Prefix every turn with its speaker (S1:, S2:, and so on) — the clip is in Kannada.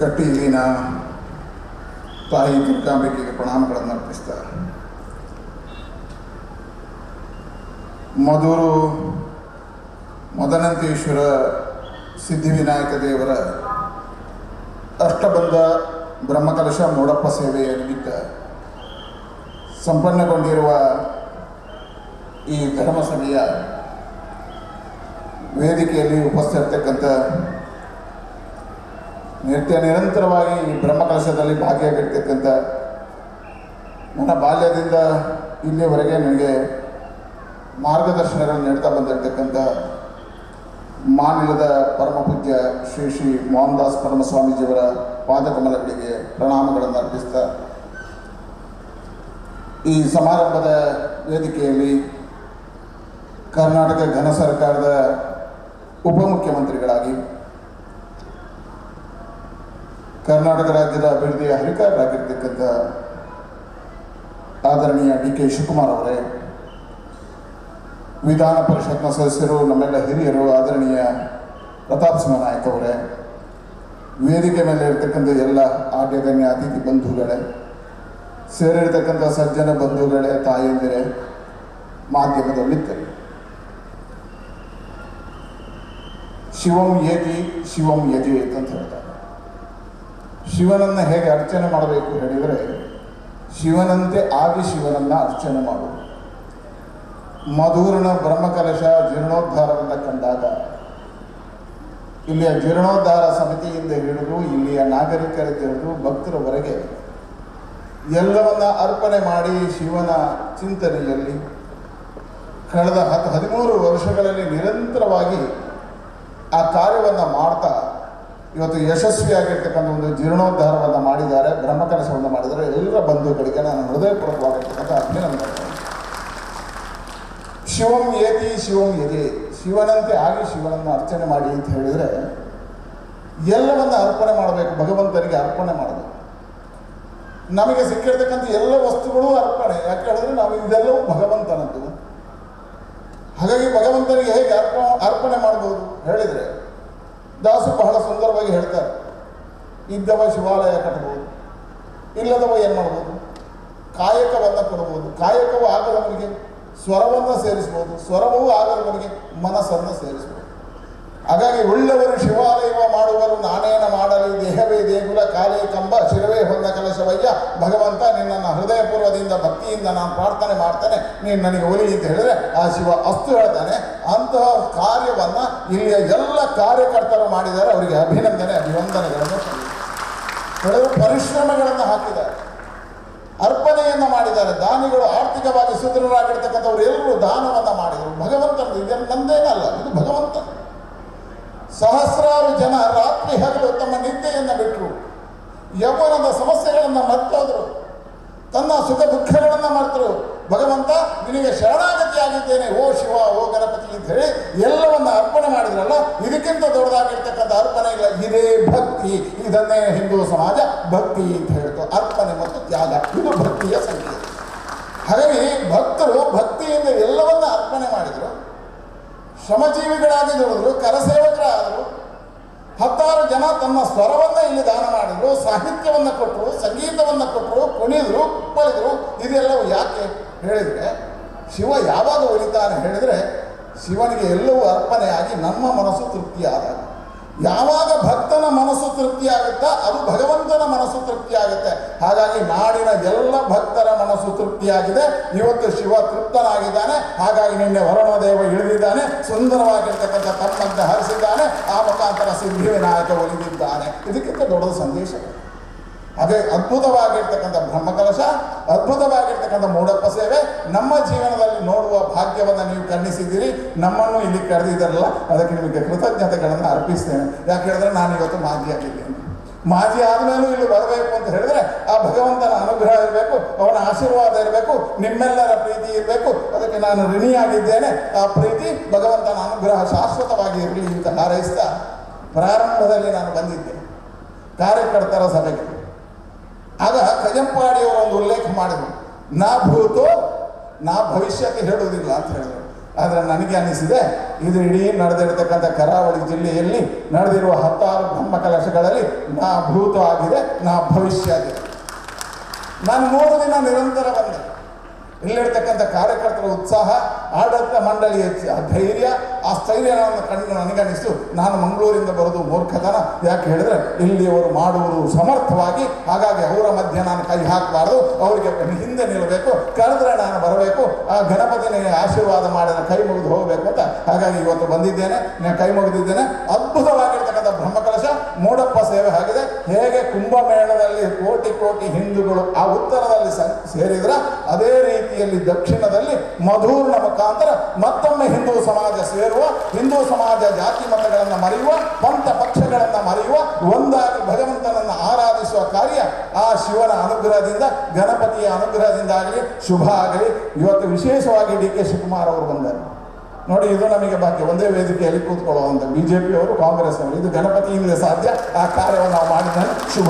S1: ಕಟ್ಟಿ ತಾಯಿ ದುರ್ಗಾಂಬಿಕೆಗೆ ಪ್ರಣಾಮಗಳನ್ನು ಅರ್ಪಿಸ್ತಾ. ಮಧುರು ಮದನಂತೇಶ್ವರ ಸಿದ್ಧಿವಿನಾಯಕ ದೇವರ ಅಷ್ಟಬಂಧ ಬ್ರಹ್ಮಕಲಶ ಮೂಡಪ್ಪ ಸೇವೆಯ ನಿಮಿತ್ತ ಸಂಪನ್ನಗೊಂಡಿರುವ ಈ ಧರ್ಮಸಭೆಯ ವೇದಿಕೆಯಲ್ಲಿ ಉಪಸ್ಥಿತಕ್ಕಂಥ ನಿತ್ಯ ನಿರಂತರವಾಗಿ ಈ ಬ್ರಹ್ಮಕಲಶದಲ್ಲಿ ಭಾಗಿಯಾಗಿರ್ತಕ್ಕಂಥ ನನ್ನ ಬಾಲ್ಯದಿಂದ ಇಲ್ಲಿಯವರೆಗೆ ನನಗೆ ಮಾರ್ಗದರ್ಶನಗಳನ್ನು ನೀಡ್ತಾ ಬಂದಿರತಕ್ಕಂಥ ಮಾನಿಲದ ಪರಮಪೂಜ್ಯ ಶ್ರೀ ಶ್ರೀ ಮೋಹನ್ದಾಸ್ ಪರಮಸ್ವಾಮೀಜಿಯವರ ಪಾದಕಮಲಗಳಿಗೆ ಪ್ರಣಾಮಗಳನ್ನು ಅರ್ಪಿಸ್ತಾ ಈ ಸಮಾರಂಭದ ವೇದಿಕೆಯಲ್ಲಿ ಕರ್ನಾಟಕ ಘನ ಸರ್ಕಾರದ ಉಪಮುಖ್ಯಮಂತ್ರಿಗಳಾಗಿ ಕರ್ನಾಟಕ ರಾಜ್ಯದ ಅಭಿವೃದ್ಧಿಯ ಹರಿಕಾರರಾಗಿರ್ತಕ್ಕಂಥ ಆದರಣೀಯ ಡಿ ಕೆ ಶಿವಕುಮಾರ್ ಅವರೇ, ವಿಧಾನ ಪರಿಷತ್ನ ಸದಸ್ಯರು, ನಮ್ಮೆಲ್ಲ ಹಿರಿಯರು, ಆದರಣೀಯ ಪ್ರತಾಪ್ ಸಿಂಹ ನಾಯಕ್ ಅವರೇ, ವೇದಿಕೆ ಮೇಲೆ ಇರತಕ್ಕಂಥ ಎಲ್ಲ ಆಡ್ಯಗಣ್ಯ ಅತಿಥಿ ಬಂಧುಗಳೇ, ಸೇರಿರ್ತಕ್ಕಂಥ ಸಜ್ಜನ ಬಂಧುಗಳೇ, ತಾಯಂದಿರೇ ಮಾಧ್ಯಮದಲ್ಲಿದ್ದರು ಶಿವಂ ಯತಿ, ಶಿವಂ ಯಜೇತ್ ಅಂತ ಹೇಳ್ತಾರೆ. ಶಿವನನ್ನು ಹೇಗೆ ಅರ್ಚನೆ ಮಾಡಬೇಕು ಹೇಳಿದರೆ, ಶಿವನಂತೆ ಆಗಿ ಶಿವನನ್ನು ಅರ್ಚನೆ ಮಾಡು. ಮಧುರನ ಬ್ರಹ್ಮಕಲಶ ಜೀರ್ಣೋದ್ಧಾರವನ್ನು ಕಂಡಾಗ, ಇಲ್ಲಿಯ ಜೀರ್ಣೋದ್ಧಾರ ಸಮಿತಿಯಿಂದ ಹಿಡಿದು ಇಲ್ಲಿಯ ನಾಗರಿಕರ ಹಿಡಿದು ಭಕ್ತರವರೆಗೆ ಎಲ್ಲವನ್ನ ಅರ್ಪಣೆ ಮಾಡಿ ಶಿವನ ಚಿಂತನೆಯಲ್ಲಿ ಕಳೆದ ಹತ್ತು ಹದಿಮೂರು ವರ್ಷಗಳಲ್ಲಿ ನಿರಂತರವಾಗಿ ಆ ಕಾರ್ಯವನ್ನು ಮಾಡ್ತಾ ಇವತ್ತು ಯಶಸ್ವಿಯಾಗಿರ್ತಕ್ಕಂಥ ಒಂದು ಜೀರ್ಣೋದ್ಧಾರವನ್ನು ಮಾಡಿದ್ದಾರೆ ಬ್ರಹ್ಮಕಲಶವನ್ನು ಮಾಡಿದ್ದಾರೆ. ಎಲ್ಲರ ಬಂಧುಗಳಿಗೆ ನಾನು ಹೃದಯಪೂರ್ವಕವಾಗಿರ್ತಕ್ಕಂಥ ಅಭಿನಂದನೆ. ಶಿವಂ ಯತಿ ಶಿವಂ ಯತಿ ಶಿವನಂತೆ ಆಗಿ ಶಿವನನ್ನು ಅರ್ಚನೆ ಮಾಡಿ ಅಂತ ಹೇಳಿದರೆ, ಎಲ್ಲವನ್ನು ಅರ್ಪಣೆ ಮಾಡಬೇಕು, ಭಗವಂತನಿಗೆ ಅರ್ಪಣೆ ಮಾಡಬೇಕು. ನಮಗೆ ಸಿಕ್ಕಿರ್ತಕ್ಕಂಥ ಎಲ್ಲ ವಸ್ತುಗಳು ಅರ್ಪಣೆ. ಯಾಕೆ ಹೇಳಿದ್ರೆ ನಾವು ಇದೆಲ್ಲವೂ ಭಗವಂತನದ್ದು. ಹಾಗಾಗಿ ಭಗವಂತನಿಗೆ ಹೇಗೆ ಅರ್ಪ, ಅರ್ಪಣೆ ಮಾಡ್ಬೋದು? ಹೇಳಿದರೆ ದಾಸರು ಬಹಳ ಸುಂದರವಾಗಿ ಹೇಳ್ತಾರೆ, ಇದ್ದವ ಶಿವಾಲಯ ಕಟ್ಟಬಹುದು, ಇಲ್ಲದವ ಏನು ಮಾಡ್ಬೋದು? ಕಾಯಕವನ್ನು ಕೊಡ್ಬೋದು ಕಾಯಕವು ಆಗದವನಿಗೆ ಸ್ವರವನ್ನು ಸೇರಿಸ್ಬೋದು ಸ್ವರವೂ ಆಗದವನಿಗೆ ಮನಸ್ಸನ್ನು ಸೇರಿಸ್ಬೋದು ಹಾಗಾಗಿ ಉಳ್ಳವರು ಶಿವಾಲಯವ ಮಾಡುವರು, ನಾನೇನ ಮಾಡಲಿ, ದೇಹವೇ ದೇಗುಲ, ಕಾಲೇ ಕಂಬ, ಶಿರವೇ ಹೊಂದ ಕಲಶವಯ್ಯ, ಭಗವಂತ ನಿನ್ನನ್ನು ಹೃದಯಪೂರ್ವದಿಂದ ಭಕ್ತಿಯಿಂದ ನಾನು ಪ್ರಾರ್ಥನೆ ಮಾಡ್ತಾನೆ, ನೀನು ನನಗೆ ಒಲಿ ಅಂತ ಹೇಳಿದ್ರೆ ಆ ಶಿವ ಅಸ್ತು ಹೇಳ್ತಾನೆ. ಅಂತಹ ಕಾರ್ಯವನ್ನು ಇಲ್ಲಿಯ ಎಲ್ಲ ಕಾರ್ಯಕರ್ತರು ಮಾಡಿದ್ದಾರೆ, ಅವರಿಗೆ ಅಭಿನಂದನೆ, ಅಭಿವಂದನೆಗಳನ್ನು ಕೆಲವು ಪರಿಶ್ರಮಗಳನ್ನು ಹಾಕಿದ್ದಾರೆ. ಅರ್ಪಣೆಯನ್ನು ಮಾಡಿದ್ದಾರೆ. ದಾನಿಗಳು ಆರ್ಥಿಕವಾಗಿ ಸುದೃಢರಾಗಿರ್ತಕ್ಕಂಥವ್ರು ಎಲ್ಲರೂ ದಾನವನ್ನು ಮಾಡಿದರು. ಭಗವಂತನದು ಇದನ್ನು ನಂದೇನಲ್ಲ, ಇದು ಭಗವಂತ. ಸಹಸ್ರಾರು ಜನ ರಾತ್ರಿ ಹಗಲು ತಮ್ಮ ನಿದ್ದೆಯನ್ನು ಬಿಟ್ಟರು ಯೌವನದ ಸಮಸ್ಯೆಗಳನ್ನು ಮರ್ತೋದ್ರು ತನ್ನ ಸುಖ ದುಃಖಗಳನ್ನು ಮರ್ತರು. ಭಗವಂತ, ನಿನಗೆ ಶರಣಾಗತಿಯಾಗಿದ್ದೇನೆ. ಓ ಶಿವ, ಓ ಗಣಪತಿ ಅಂತ ಹೇಳಿ ಎಲ್ಲವನ್ನು ಅರ್ಪಣೆ ಮಾಡಿದ್ರಲ್ಲ, ಇದಕ್ಕಿಂತ ದೊಡ್ಡದಾಗಿರ್ತಕ್ಕಂಥ ಅರ್ಪಣೆ ಇಲ್ಲ ಇದೇ ಭಕ್ತಿ. ಇದನ್ನೇ ಹಿಂದೂ ಸಮಾಜ ಭಕ್ತಿ ಅಂತ ಹೇಳ್ತು. ಅರ್ಪಣೆ ಮತ್ತು ತ್ಯಾಗ, ಇದು ಭಕ್ತಿಯ ಸಂಕೇತ. ಹಾಗಾಗಿ ಭಕ್ತರು ಭಕ್ತಿಯಿಂದ ಎಲ್ಲವನ್ನ ಅರ್ಪಣೆ ಮಾಡಿದರು. ಶ್ರಮಜೀವಿಗಳಾಗಿ ದುಡಿದ್ರು ಕರಸೇವಕರಾದರು. ಹತ್ತಾರು ಜನ ತಮ್ಮ ಸ್ವರವನ್ನು ಇಲ್ಲಿ ದಾನ ಮಾಡಿದ್ರು, ಸಾಹಿತ್ಯವನ್ನು ಕೊಟ್ಟರು ಸಂಗೀತವನ್ನು ಕೊಟ್ಟರು ಕುಣಿದ್ರು ಕುಪ್ಪಳಿದ್ರು ಇದೆಲ್ಲವೂ ಯಾಕೆ ಹೇಳಿದರೆ, ಶಿವ ಯಾವಾಗ ಒಲಿತಾನೆ ಹೇಳಿದರೆ, ಶಿವನಿಗೆ ಎಲ್ಲವೂ ಅರ್ಪಣೆಯಾಗಿ ನಮ್ಮ ಮನಸ್ಸು ತೃಪ್ತಿಯಾದಾಗ. ಯಾವಾಗ ಭಕ್ತನ ಮನಸ್ಸು ತೃಪ್ತಿಯಾಗುತ್ತಾ ಅದು ಭಗವಂತನ ಮನಸ್ಸು ತೃಪ್ತಿಯಾಗುತ್ತೆ ಹಾಗಾಗಿ ನಾಡಿನ ಎಲ್ಲ ಭಕ್ತರ ಮನಸ್ಸು ತೃಪ್ತಿಯಾಗಿದೆ. ಇವತ್ತು ಶಿವ ತೃಪ್ತನಾಗಿದ್ದಾನೆ. ಹಾಗಾಗಿ ನಿನ್ನೆ ವರುಣದೇವ ಇಳಿದಿದ್ದಾನೆ. ಸುಂದರವಾಗಿರ್ತಕ್ಕಂಥ ತಮ್ಮಂತೆ ಹರಿಸಿದ್ದಾನೆ. ಆ ಮುಖಾಂತರ ಸಿದ್ಧಿವಿನಾಯಕ ಒಲಿದಿದ್ದಾನೆ. ಇದಕ್ಕಿಂತ ದೊಡ್ಡ ಸಂದೇಶ. ಅದೇ ಅದ್ಭುತವಾಗಿರ್ತಕ್ಕಂಥ ಬ್ರಹ್ಮಕಲಶ, ಅದ್ಭುತವಾಗಿರ್ತಕ್ಕಂಥ ಮೂಡಪ್ಪ ಸೇವೆ, ನಮ್ಮ ಭಾಗ್ಯವನ್ನು ನೀವು ಕಣ್ಣಿಸಿದ್ದೀರಿ ನಮ್ಮನ್ನು ಇಲ್ಲಿ ಕರೆದಿದ್ದಾರಲ್ಲ, ಅದಕ್ಕೆ ನಿಮಗೆ ಕೃತಜ್ಞತೆಗಳನ್ನು ಅರ್ಪಿಸ್ತೇನೆ. ಯಾಕೆ ಹೇಳಿದ್ರೆ ನಾನು ಇವತ್ತು ಮಾಜಿಯಾಗಿದ್ದೇನೆ ಮಾಜಿ ಆದಮೇಲೂ ಇಲ್ಲಿ ಬರಬೇಕು ಅಂತ ಹೇಳಿದ್ರೆ, ಆ ಭಗವಂತನ ಅನುಗ್ರಹ ಇರಬೇಕು, ಅವನ ಆಶೀರ್ವಾದ ಇರಬೇಕು, ನಿಮ್ಮೆಲ್ಲರ ಪ್ರೀತಿ ಇರಬೇಕು. ಅದಕ್ಕೆ ನಾನು ಋಣಿಯಾಗಿದ್ದೇನೆ. ಆ ಪ್ರೀತಿ ಭಗವಂತನ ಅನುಗ್ರಹ ಶಾಶ್ವತವಾಗಿ ಇರಲಿ ಅಂತ ಹಾರೈಸ್ತಾ ಪ್ರಾರಂಭದಲ್ಲಿ ನಾನು ಬಂದಿದ್ದೆ. ಕಾರ್ಯಕರ್ತರ ಸಭೆಗೆ. ಆಗ ಕಜಂಪಾಡಿಯವರು ಒಂದು ಉಲ್ಲೇಖ ಮಾಡಿದರು. ನಾ ಭೂತೋ ನಾ ಭವಿಷ್ಯಕ್ಕೆ ಹೇಳುವುದಿಲ್ಲ ಅಂತ ಹೇಳಿದರು. ಆದರೆ ನನಗೆ ಅನಿಸಿದೆ, ಇದು ಇಡೀ ನಡೆದಿರ್ತಕ್ಕಂಥ ಕರಾವಳಿ ಜಿಲ್ಲೆಯಲ್ಲಿ ನಡೆದಿರುವ ಹತ್ತಾರು ಬ್ರಹ್ಮ ಕಲಶಗಳಲ್ಲಿ ನಾ ಭೂತ ಆಗಿದೆ ನಾ ಭವಿಷ್ಯ ಆಗಿದೆ. ನಾನು ಮೂರು ದಿನ ನಿರಂತರ ಬಂದೆ. ಇಲ್ಲಿರ್ತಕ್ಕಂಥ ಕಾರ್ಯಕರ್ತರ ಉತ್ಸಾಹ, ಆಡಳಿತ ಮಂಡಳಿಯ ಧೈರ್ಯ, ಆ ಸ್ಥೈರ್ಯವನ್ನು ಕಂಡು ನನಗನಿಸ್ತು. ನಾನು ಮಂಗಳೂರಿಂದ ಬರೋದು ಮೂರ್ಖತನ. ಯಾಕೆ ಹೇಳಿದ್ರೆ, ಇಲ್ಲಿ ಅವರು ಮಾಡುವುದು ಸಮರ್ಥವಾಗಿ, ಹಾಗಾಗಿ ಅವರ ಮಧ್ಯೆ ನಾನು ಕೈ ಹಾಕಬಾರ್ದು, ಅವರಿಗೆ ಹಿಂದೆ ನಿಲ್ಲಬೇಕು, ಕರೆದ್ರೆ ನಾನು ಬರಬೇಕು, ಆ ಗಣಪತಿನ ಆಶೀರ್ವಾದ ಮಾಡಿದ ಕೈ ಮುಗಿದು ಹೋಗಬೇಕು ಅಂತ. ಹಾಗಾಗಿ ಇವತ್ತು ಬಂದಿದ್ದೇನೆ ನಾನು ಕೈ ಮುಗಿದಿದ್ದೇನೆ. ಬ್ರಹ್ಮಕಲಶ ಮೂಡಪ್ಪ ಸೇವೆ ಆಗಿದೆ. ಹೇಗೆ ಕುಂಭಮೇಳದಲ್ಲಿ ಕೋಟಿ ಕೋಟಿ ಹಿಂದೂಗಳು ಆ ಉತ್ತರದಲ್ಲಿ ಸೇರಿದ್ರ, ಅದೇ ರೀತಿಯಲ್ಲಿ ದಕ್ಷಿಣದಲ್ಲಿ ಮಧೂರ್ನ ಮುಖಾಂತರ ಮತ್ತೊಮ್ಮೆ ಹಿಂದೂ ಸಮಾಜ ಸೇರುವ, ಹಿಂದೂ ಸಮಾಜ ಜಾತಿ ಮತಗಳನ್ನು ಮರೆಯುವ, ಪಂಥ ಪಕ್ಷಗಳನ್ನು ಮರೆಯುವ, ಒಂದಾಗಿ ಭಗವಂತನನ್ನು ಆರಾಧಿಸುವ ಕಾರ್ಯ ಆ ಶಿವನ ಅನುಗ್ರಹದಿಂದ, ಗಣಪತಿಯ ಅನುಗ್ರಹದಿಂದಾಗಲಿ ಶುಭ ಆಗಲಿ. ಇವತ್ತು ವಿಶೇಷವಾಗಿ ಡಿ ಕೆ ಶಿವಕುಮಾರ್ ಅವರು ಬಂದರು. ನೋಡಿ, ಇದು ನಮಗೆ ಭಾಗ್ಯ. ಒಂದೇ ವೇದಿಕೆಯಲ್ಲಿ ಕೂತ್ಕೊಳ್ಳುವಂಥ ಬಿ ಜೆ ಪಿಯವರು ಕಾಂಗ್ರೆಸ್ ಅವರು ಇದು ಗಣಪತಿಯಿಂದ ಸಾಧ್ಯ. ಆ ಕಾರ್ಯವನ್ನು ನಾವು ಮಾಡಿದ್ದಾರೆ ಶುಭ